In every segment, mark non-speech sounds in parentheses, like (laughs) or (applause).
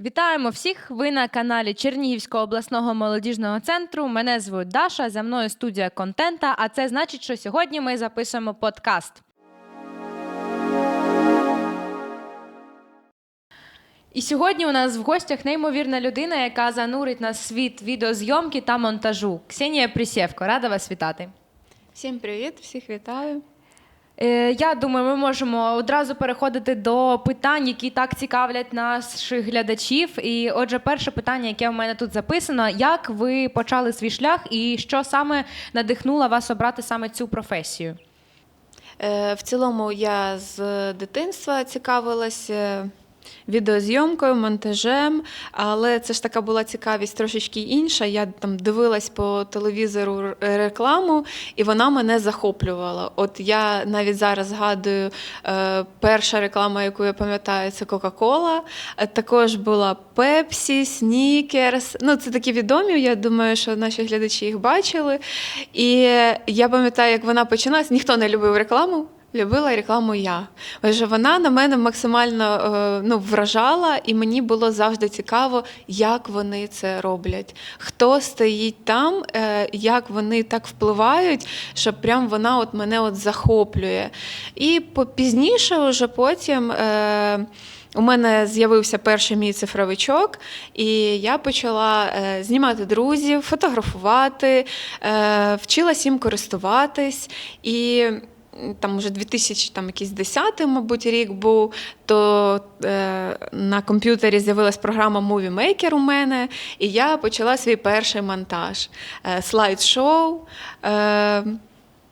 Вітаємо всіх! Ви на каналі Чернігівського обласного молодіжного центру. Мене звуть Даша. За мною студія контента. А це значить, що сьогодні ми записуємо подкаст. І сьогодні у нас в гостях неймовірна людина, яка занурить нас в світ відеозйомки та монтажу. Ксенія Присєвко, рада вас вітати. Всім привіт, всіх вітаю. Е, Я думаю, ми можемо одразу переходити до питань, які так цікавлять наших глядачів. І отже, перше питання, яке в мене тут записано: як ви почали свій шлях, і що саме надихнуло вас обрати саме цю професію? Е, В цілому я з дитинства цікавилася відеозйомкою, монтажем, але це ж така була цікавість трошечки інша. Я там дивилась по телевізору рекламу, і вона мене захоплювала. От я навіть зараз згадую, е, перша реклама, яку я пам'ятаю, це Кока-Кола. Е, Також була Пепсі, Снікерс. Ну, це такі відомі. Я думаю, що наші глядачі їх бачили. І я пам'ятаю, як вона починалась, ніхто не любив рекламу. Любила рекламу я. Отже, вона на мене максимально е, ну, вражала, і мені було завжди цікаво, як вони це роблять. Хто стоїть там, е, як вони так впливають, що прям вона от мене от захоплює. І пізніше, вже потім. Е, у мене з'явився перший мій цифровичок, і я почала е, знімати друзів, фотографувати, е, вчилась їм користуватись. І там уже 2000, там якийсь 10 мабуть, рік був, то е, на комп'ютері з'явилась програма Movie Maker у мене, і я почала свій перший монтаж. Е, слайд-шоу. Е,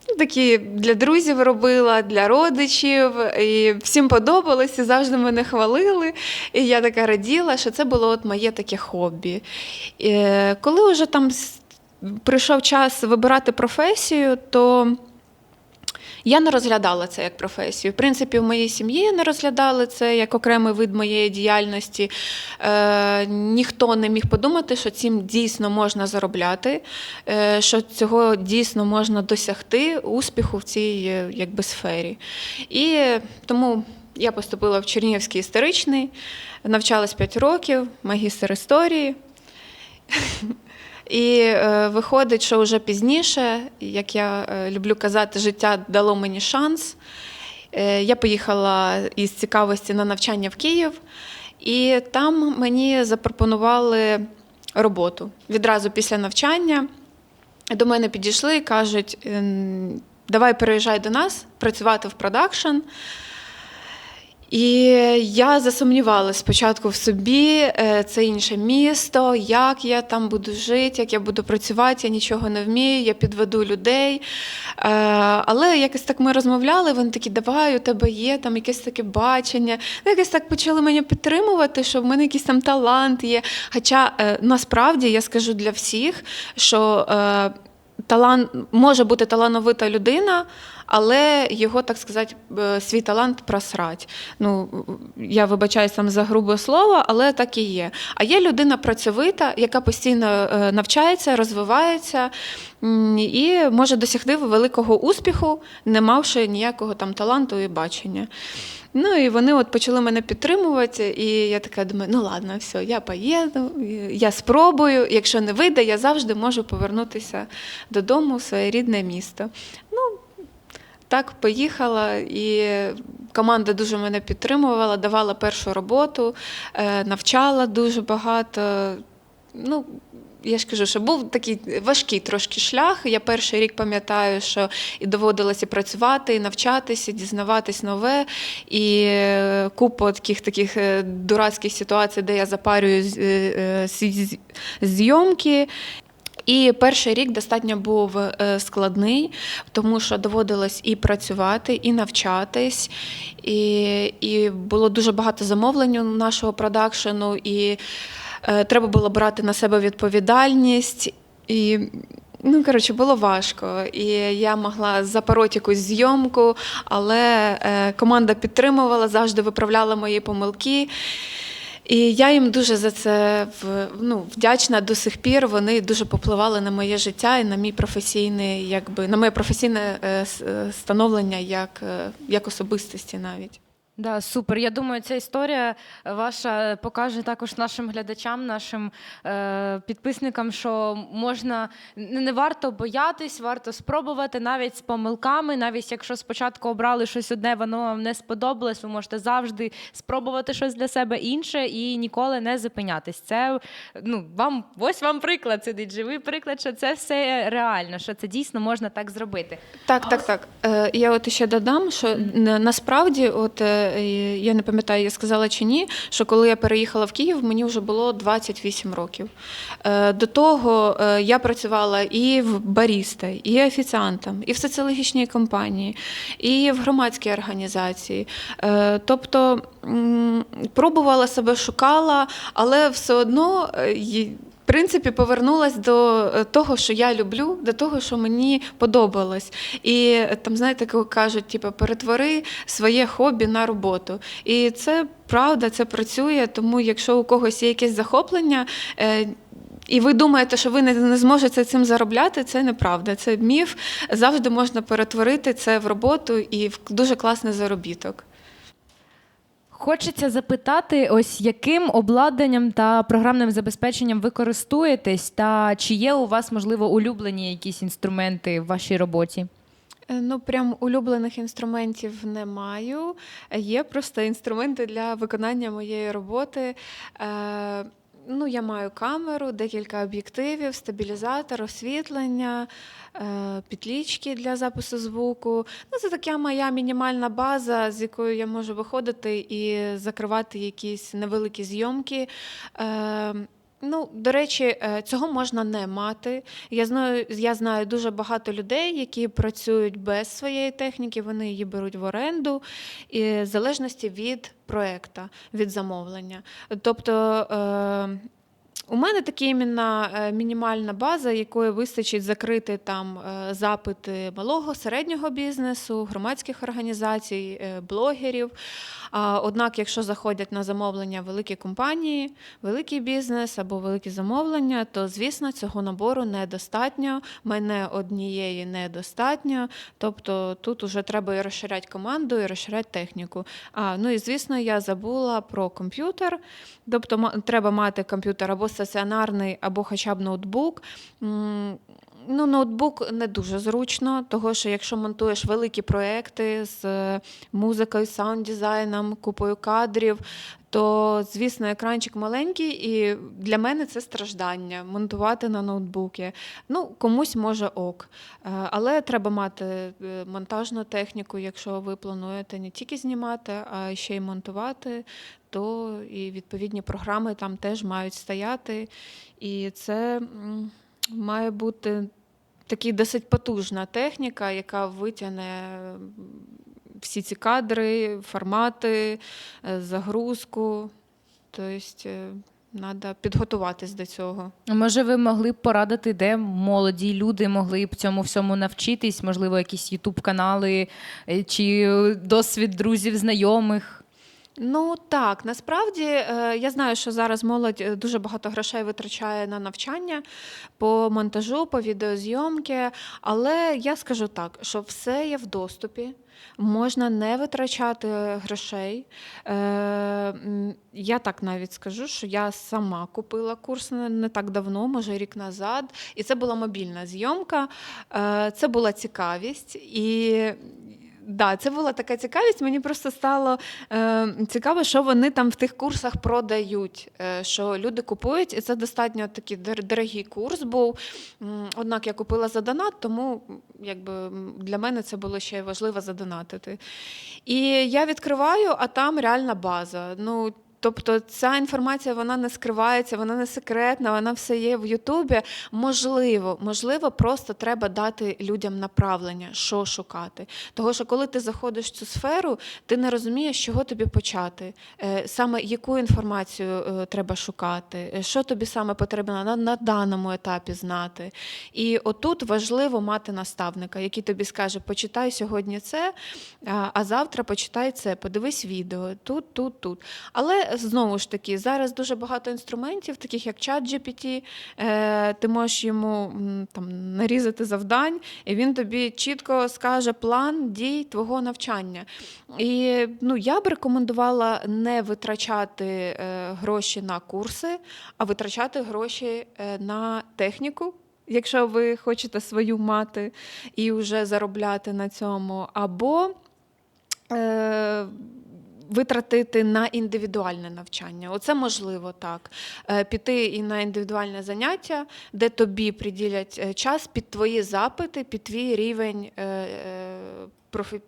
Ну, Такі для друзів робила, для родичів, і всім подобалось, і завжди мене хвалили. І я така раділа, що це було от моє таке хобі. І, е, коли вже там прийшов час вибирати професію, то я не розглядала це як професію. В принципі, в моїй сім'ї не розглядали це як окремий вид моєї діяльності. Е, ніхто не міг подумати, що цим дійсно можна заробляти, е, що цього дійсно можна досягти успіху в цій е, якби, сфері. І тому я поступила в Чернігівський історичний, навчалась 5 років, магістр історії. І е, виходить, що вже пізніше, як я е, люблю казати, життя дало мені шанс. Е, я поїхала із цікавості на навчання в Київ, і там мені запропонували роботу відразу після навчання. До мене підійшли і кажуть: «Ем, давай переїжджай до нас працювати в продакшн. І я засумнівалася спочатку в собі, е, це інше місто, як я там буду жити, як я буду працювати, я нічого не вмію, я підведу людей. Е, Але якось так ми розмовляли, вони такі, давай, у тебе є там якесь таке бачення. Ну, якось так почали мене підтримувати, що в мене якийсь там талант є. Хоча е, насправді я скажу для всіх, що талант може бути талановита людина, але його, так сказати, свій талант просрать. Ну, я вибачаюсь там за грубе слово, але так і є. А є людина працьовита, яка постійно е, навчається, розвивається і може досягти великого успіху, не мавши ніякого там таланту і бачення. Ну і вони от почали мене підтримувати, і я така думаю, ну ладно, все, я поїду, я спробую. Якщо не вийде, я завжди можу повернутися додому в своє рідне місто. Так, поїхала, і команда дуже мене підтримувала, давала першу роботу, е, навчала дуже багато. Ну, я ж кажу, що був такий важкий трошки шлях. Я перший рік пам'ятаю, що і доводилося працювати, і навчатися, дізнаватись нове. І е, купа таких таких е, дурацьких ситуацій, де я запарюю зйомки. І перший рік достатньо був е, складний, тому що доводилось і працювати, і навчатись, і, і було дуже багато замовлень у нашого продакшену, і е, треба було брати на себе відповідальність. І Ну, коротше, було важко. І я могла запороти якусь зйомку, але е, команда підтримувала, завжди виправляла мої помилки. І я їм дуже за це ну, вдячна до сих пір. Вони дуже попливали на моє життя і на мій професійний, якби на моє професійне е, е, становлення як, е, як особистості навіть. Да, супер. Я думаю, ця історія ваша покаже також нашим глядачам, нашим е, підписникам, що можна не варто боятись, варто спробувати навіть з помилками. Навіть якщо спочатку обрали щось одне, воно вам не сподобалось, ви можете завжди спробувати щось для себе інше і ніколи не зупинятись. Це ну вам ось вам приклад сидить. Живий приклад, що це все реально, що це дійсно можна так зробити. Так, так, так. Е, я от ще додам, що на- насправді, от е, я не пам'ятаю, я сказала чи ні, що коли я переїхала в Київ, мені вже було 28 років. Е, До того е, я працювала і в баріста, і офіціантом, і в соціологічній компанії, і в громадській організації. Е, Тобто пробувала себе, шукала, але все одно. Принципі, повернулась до е, того, що я люблю, до того, що мені подобалось. І е, там, знаєте, кажуть, типу, перетвори своє хобі на роботу. І це правда, це працює. Тому, якщо у когось є якесь захоплення. е, і ви думаєте, що ви не зможете цим заробляти, це неправда. Це міф. Завжди можна перетворити це в роботу і в дуже класний заробіток. Хочеться запитати, ось яким обладнанням та програмним забезпеченням ви користуєтесь, та чи є у вас, можливо, улюблені якісь інструменти в вашій роботі? Е, Ну, прям улюблених інструментів не маю. Е, Є просто інструменти для виконання моєї роботи. Е, Ну, я маю камеру, декілька об'єктивів, стабілізатор, освітлення, е, підлічки для запису звуку. Ну, це така моя мінімальна база, з якою я можу виходити і закривати якісь невеликі зйомки. Е, Ну, до речі, е, цього можна не мати. Я знаю, я знаю дуже багато людей, які працюють без своєї техніки, вони її беруть в оренду, і в залежності від проекта, від замовлення. Тобто. У мене така іменно е, мінімальна база, якої вистачить закрити там е, запити малого, середнього бізнесу, громадських організацій, е, блогерів. Однак, якщо заходять на замовлення великі компанії, великий бізнес або великі замовлення, то звісно цього набору недостатньо. Мене однієї недостатньо. Тобто тут вже треба і розширяти команду, і розширяти техніку. А ну і звісно, я забула про комп'ютер. Тобто треба мати комп'ютер або стаціонарний, або хоча б ноутбук. Ну, ноутбук не дуже зручно, того що якщо монтуєш великі проекти з е, музикою, саунд-дизайном, купою кадрів, то, звісно, екранчик маленький, і для мене це страждання монтувати на ноутбуки. Ну, комусь може ок. Е, Але треба мати е, монтажну техніку, якщо ви плануєте не тільки знімати, а ще й монтувати, то і відповідні програми там теж мають стояти. І це має бути такі досить потужна техніка, яка витягне всі ці кадри, формати, е, загрузку. Тобто треба підготуватись до цього. Може, ви могли б порадити, де молоді люди могли б цьому всьому навчитись? Можливо, якісь ютуб-канали е, чи досвід друзів, знайомих? Ну так, насправді е, я знаю, що зараз молодь е, дуже багато грошей витрачає на навчання по монтажу, по відеозйомки, але я скажу так, що все є в доступі. Можна не витрачати грошей. Е, я так навіть скажу, що я сама купила курс не, так давно, може рік назад, і це була мобільна зйомка, це була цікавість. І да, це була така цікавість. Мені просто стало е, цікаво, що вони там в тих курсах продають, е, що люди купують, і це достатньо такий дор- дорогий курс був. Однак я купила за донат, тому якби для мене це було ще важливо задонатити. І я відкриваю, а там реальна база. Ну, Тобто ця інформація вона не скривається, вона не секретна, вона все є в Ютубі. Можливо, можливо, просто треба дати людям направлення, що шукати. Того, що коли ти заходиш в цю сферу, ти не розумієш, чого тобі почати, е, саме яку інформацію е, треба шукати, е, що тобі саме потрібно на, на даному етапі знати. І отут важливо мати наставника, який тобі скаже: почитай сьогодні це, а, а завтра почитай це, подивись відео тут, тут, тут. Але знову ж таки, зараз дуже багато інструментів, таких як ChatGPT, е, ти можеш йому там, нарізати завдань, і він тобі чітко скаже план дій твого навчання. І ну, я б рекомендувала не витрачати е, гроші на курси, а витрачати гроші е, на техніку. Якщо ви хочете свою мати і вже заробляти на цьому, або е, витратити на індивідуальне навчання. Оце можливо так. Е, Піти і на індивідуальне заняття, де тобі приділять е, час під твої запити, під твій рівень. е,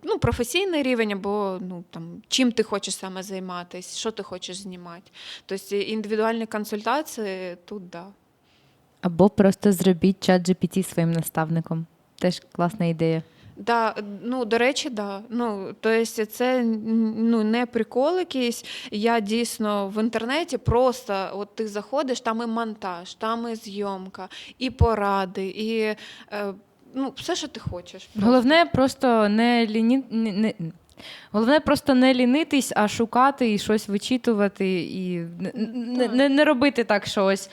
Ну, професійний рівень, або ну, там, чим ти хочеш саме займатися, що ти хочеш знімати. Тобто індивідуальні консультації тут да. Або просто зробіть чат GPT своїм наставником. Теж класна ідея. Да, ну до речі, да. Ну то есть це ну не прикол якийсь. Я дійсно в інтернеті просто от ти заходиш, там і монтаж, там і зйомка, і поради, і е, ну все, що ти хочеш. просто. Головне просто не ліні... не, не... Головне просто не лінитись, а шукати і щось вичитувати, і не, не, не, робити так, що ось е,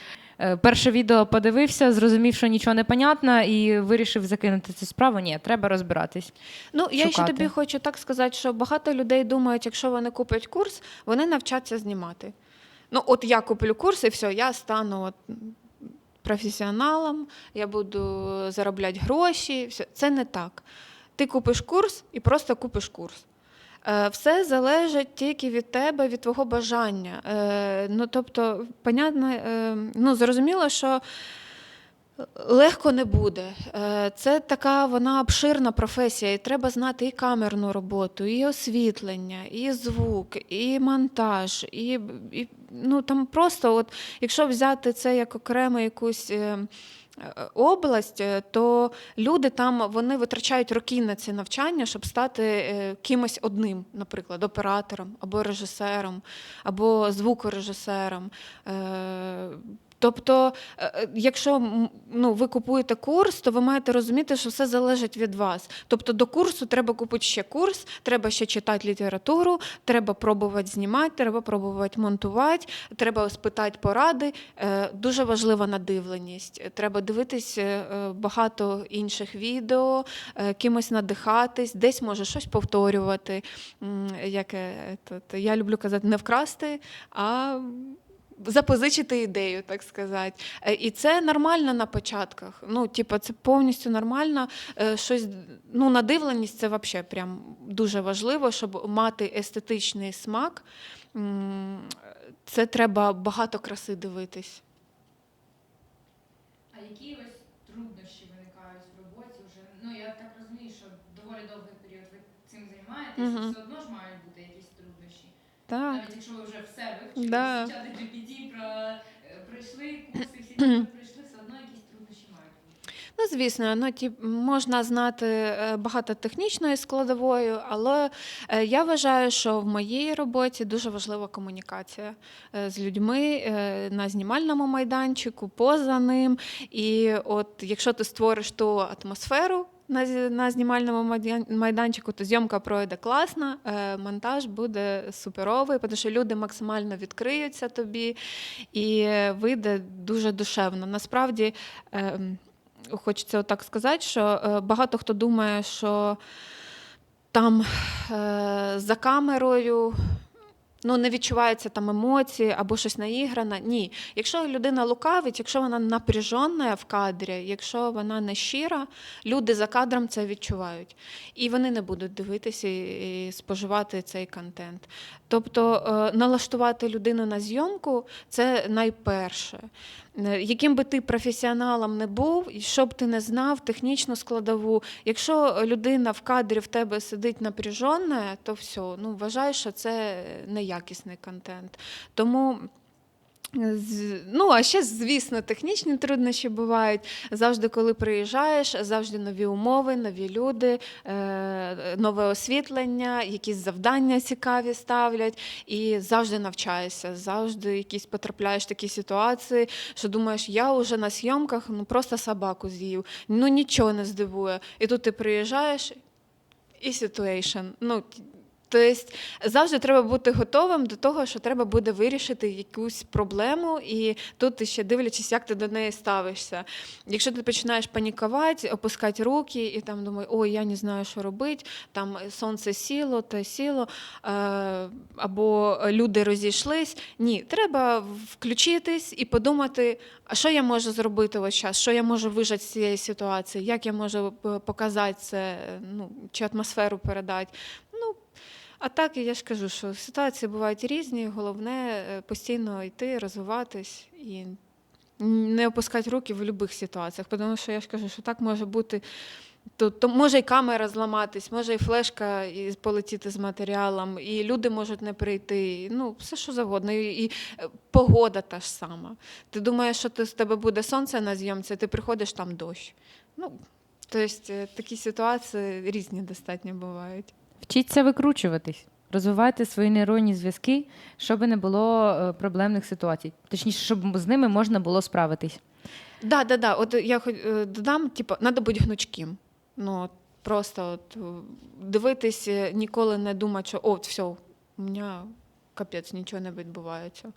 перше відео подивився, зрозумів, що нічого не понятно, і вирішив закинути цю справу. Ні, треба розбиратись. Ну, я ще тобі хочу так сказати, що багато людей думають, якщо вони куплять курс, вони навчаться знімати. Ну, от я куплю курс, і все, я стану от професіоналом, я буду заробляти гроші. Все. Це не так. Ти купиш курс і просто купиш курс. Е, Все залежить тільки від тебе, від твого бажання. Е, Ну, тобто, понятно, е, ну, зрозуміло, що Легко не буде. Це така вона обширна професія, і треба знати і камерну роботу, і освітлення, і звук, і монтаж, і, і ну там просто, от якщо взяти це як окрему якусь. Е, Область, е, то люди там вони витрачають роки на ці навчання, щоб стати е, кимось одним, наприклад, оператором або режисером, або звукорежисером. Тобто, е, е, якщо ну, ви купуєте курс, то ви маєте розуміти, що все залежить від вас. Тобто до курсу треба купити ще курс, треба ще читати літературу, треба пробувати знімати, треба пробувати монтувати, треба спитати поради. Е, Дуже важлива надивленість. Треба дивитись багато інших відео, кимось надихатись, десь може щось повторювати. Як я люблю казати, не вкрасти, а запозичити ідею, так сказати. Е, І це нормально на початках. Ну, типу, це повністю нормально. Е, Щось, ну, надивленість це взагалі прям дуже важливо, щоб мати естетичний смак. Це треба багато краси дивитись. А які ось труднощі виникають в роботі вже? Ну я так розумію, що доволі довгий період ви цим займаєтесь, Мгм. все одно ж мають бути якісь труднощі. Так. Навіть якщо ви вже все вивчили, Да. чати GPT, про, е, пройшли курси, всі ці пройшли, все одно якісь труднощі мають. Ну, звісно, ну, ті, можна знати е, багато технічної складової, але е, я вважаю, що в моїй роботі дуже важлива комунікація з людьми на знімальному майданчику, поза ним. І от якщо ти створиш ту атмосферу. На, на знімальному майданчику, то зйомка пройде класно, е, монтаж буде суперовий, тому що люди максимально відкриються тобі і вийде дуже душевно. Насправді, е, хочеться отак сказати, що е, багато хто думає, що там е, за камерою. Ну, не відчуваються там емоції або щось наігране. Ні. Якщо людина лукавить, якщо вона напряжена в кадрі, якщо вона не щира, люди за кадром це відчувають. І вони не будуть дивитися і споживати цей контент. Тобто е, налаштувати людину на зйомку це найперше. Е, Яким би ти професіоналом не був, і що б ти не знав, технічну складову, якщо людина в кадрі в тебе сидить напряжена, то все, ну вважай, що це неякісний контент. Тому. Ну, а ще, звісно, технічні труднощі бувають. Завжди, коли приїжджаєш, завжди нові умови, нові люди, е, нове освітлення, якісь завдання цікаві ставлять, і завжди навчаєшся, завжди якісь потрапляєш в такі ситуації, що думаєш, я вже на зйомках ну, просто собаку з'їв, ну нічого не здивує. І тут ти приїжджаєш, і ситуейшн. Ну, Тобто завжди треба бути готовим до того, що треба буде вирішити якусь проблему, і тут ще дивлячись, як ти до неї ставишся. Якщо ти починаєш панікувати, опускати руки і там думаєш, ой, я не знаю, що робити, там сонце сіло, те сіло, е, або люди розійшлись. Ні, треба включитись і подумати, а що я можу зробити ось час, що я можу вижати з цієї ситуації, як я можу е, показати це, ну, чи атмосферу передати. Ну, а так я ж кажу, що ситуації бувають різні. Головне е, постійно йти, розвиватись і не опускати руки в будь-яких ситуаціях. Тому що я ж кажу, що так може бути. То, то може і камера зламатись, може і флешка полетіти з матеріалом, і люди можуть не прийти. Ну, все що завгодно. І, і е, погода та ж сама. Ти думаєш, що ти, з тебе буде сонце на зйомці, ти приходиш там дощ. Ну, тобто такі ситуації різні достатньо бувають. Вчіться викручуватись, розвивайте свої нейронні зв'язки, щоб не було е, проблемних ситуацій. Точніше, щоб з ними можна було справитись. Да, да, да. От я е, додам, типу, треба бути гнучким. Ну, просто от, е, дивитись, ніколи не думати, що от все, у мене капець, нічого не відбувається.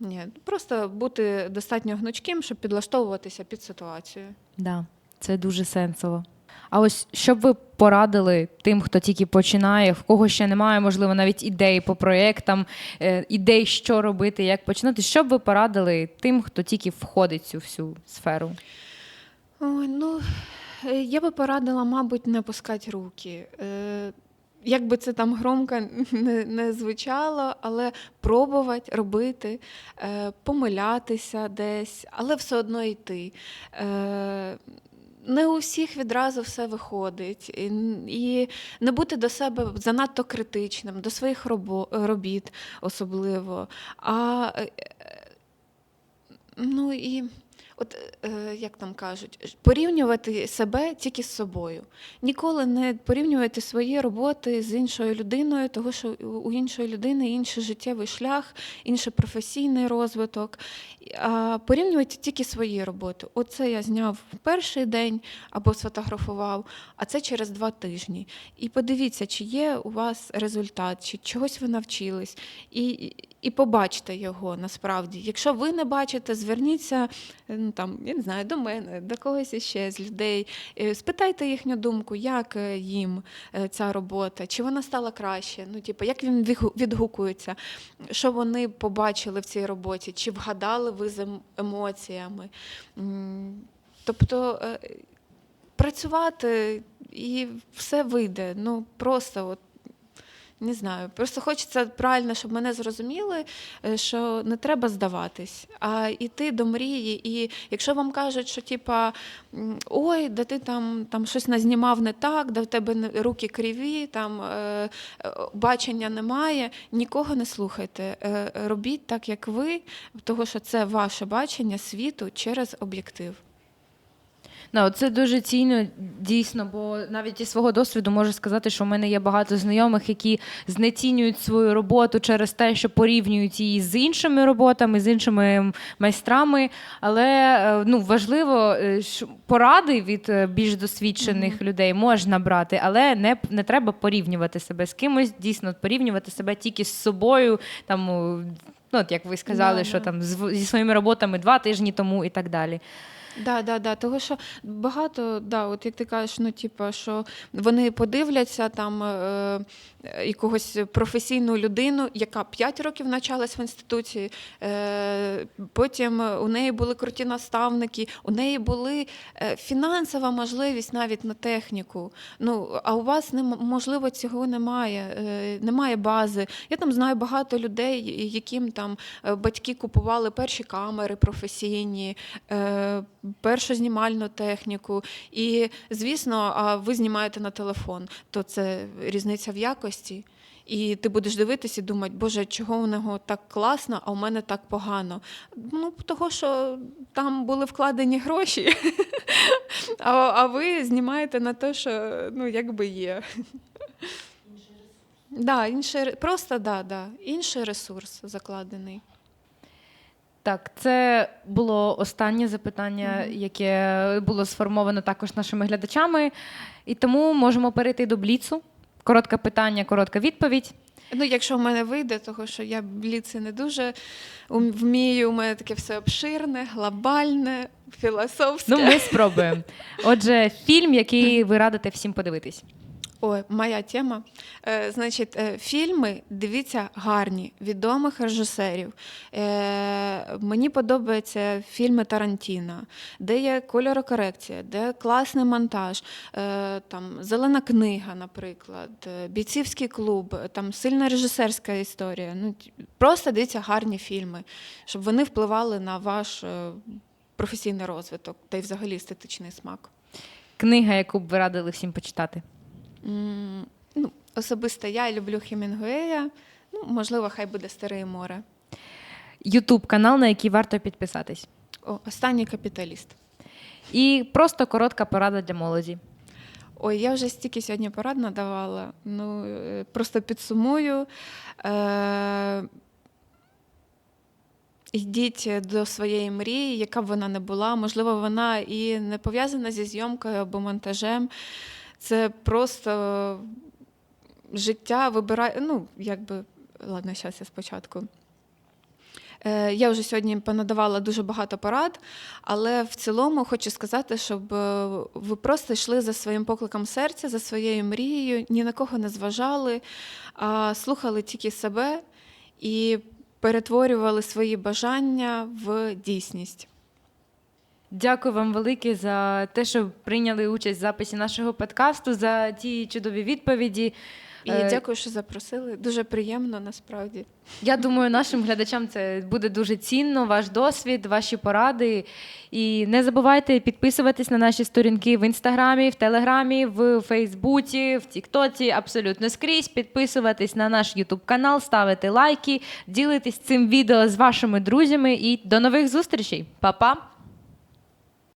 Ні, просто бути достатньо гнучким, щоб підлаштовуватися під ситуацію. Да, це дуже сенсово. А ось що б ви порадили тим, хто тільки починає, в кого ще немає, можливо, навіть ідей по проєктам, е, ідей, що робити, як починати. Що б ви порадили тим, хто тільки входить в цю всю сферу? Ой, ну, я би порадила, мабуть, не пускати руки. Е, Як би це там громко (laughs) не, не звучало, але пробувати робити, е, помилятися десь, але все одно йти. Е, не у всіх відразу все виходить, і, і не бути до себе занадто критичним, до своїх робо- робіт особливо. А е, е, ну і от е, як там кажуть, порівнювати себе тільки з собою. Ніколи не порівнювати свої роботи з іншою людиною, тому що у іншої людини інший життєвий шлях, інший професійний розвиток. А порівнювати тільки свої роботи. Оце я зняв в перший день або сфотографував, а це через два тижні. І подивіться, чи є у вас результат, чи чогось ви навчились, і, і побачте його насправді. Якщо ви не бачите, зверніться ну, там, я не знаю, до мене, до когось іще з людей. Е, Спитайте їхню думку, як е, їм е, ця робота, чи вона стала краще, ну, типу, як він відгукується, що вони побачили в цій роботі, чи вгадали ви з ем- емоціями. Тобто працювати і все вийде. Ну, просто от. Не знаю, просто хочеться правильно, щоб мене зрозуміли, е, що не треба здаватись, а йти до мрії. І якщо вам кажуть, що типа ой, да ти там, там щось назнімав не так, да в тебе руки криві, там е, е, бачення немає, нікого не слухайте. Е, робіть так, як ви, тому що це ваше бачення світу через об'єктив. Ну, це дуже цінно, дійсно, бо навіть із свого досвіду можу сказати, що в мене є багато знайомих, які знецінюють свою роботу через те, що порівнюють її з іншими роботами, з іншими майстрами. Але е, ну, важливо, е, що поради від е, більш досвідчених людей можна брати, але не, не треба порівнювати себе з кимось, дійсно порівнювати себе тільки з собою. Там, ну, от як ви сказали, Да, що да. там зі своїми роботами два тижні тому і так далі. Да, да, да. Того, що багато, да, от як ти кажеш, ну типу, що вони подивляться там е, е, якогось професійну людину, яка 5 років навчалась в інституті, е, потім у неї були круті наставники, у неї були е, фінансова можливість навіть на техніку. Ну, а у вас нем- можливо цього немає, е, немає бази. Я там знаю багато людей, яким там е, батьки купували перші камери професійні. Е, першу знімальну техніку. І, звісно, ви знімаєте на телефон, то це різниця в якості. І ти будеш дивитися і думати, боже, чого у нього так класно, а у мене так погано. Ну, того, що там були вкладені гроші, (laughs) а, а ви знімаєте на те, що ну, якби є. Да, інший, просто да, да, інший ресурс закладений. Так, це було останнє запитання, яке було сформовано також нашими глядачами. І тому можемо перейти до бліцу. Коротке питання, коротка відповідь. Ну, якщо в мене вийде, того що я бліци не дуже вмію, у мене таке все обширне, глобальне, філософське. Ну, ми спробуємо. (laughs) Отже, фільм, який ви радите всім подивитись. Ой, моя тема. Е, значить, е, фільми дивіться гарні, відомих режисерів. Е, мені подобаються фільми Тарантіна, де є кольорокорекція, де класний монтаж, е, там Зелена книга, наприклад, е, бійцівський клуб, е, там сильна режисерська історія. Ну, просто дивіться гарні фільми, щоб вони впливали на ваш е, професійний розвиток та й взагалі естетичний смак. Книга, яку б ви радили всім почитати. Ну, особисто я люблю Хемінгуея. Ну, можливо, хай буде старе море. Ютуб канал, на який варто підписатись. О, останній капіталіст. І просто коротка порада для молоді. Ой, я вже стільки сьогодні порад надавала. Ну, е, просто підсумую. Е- Йдіть до своєї мрії, яка б вона не була. Можливо, вона і не пов'язана зі зйомкою або монтажем. Це просто життя вибирає. Ну, якби, ладно, зараз я спочатку. Е, Я вже сьогодні понадавала дуже багато порад, але в цілому хочу сказати, щоб е, ви просто йшли за своїм покликом серця, за своєю мрією, ні на кого не зважали, а слухали тільки себе і перетворювали свої бажання в дійсність. Дякую вам велике за те, що прийняли участь в записі нашого подкасту, за ті чудові відповіді. І Е, дякую, що запросили. Дуже приємно насправді. Я думаю, нашим глядачам це буде дуже цінно, ваш досвід, ваші поради. І не забувайте підписуватись на наші сторінки в інстаграмі, в телеграмі, в Фейсбуці, в Тіктоці, абсолютно скрізь. Підписуватись на наш Ютуб канал, ставити лайки, ділитись цим відео з вашими друзями. І до нових зустрічей. Па-па!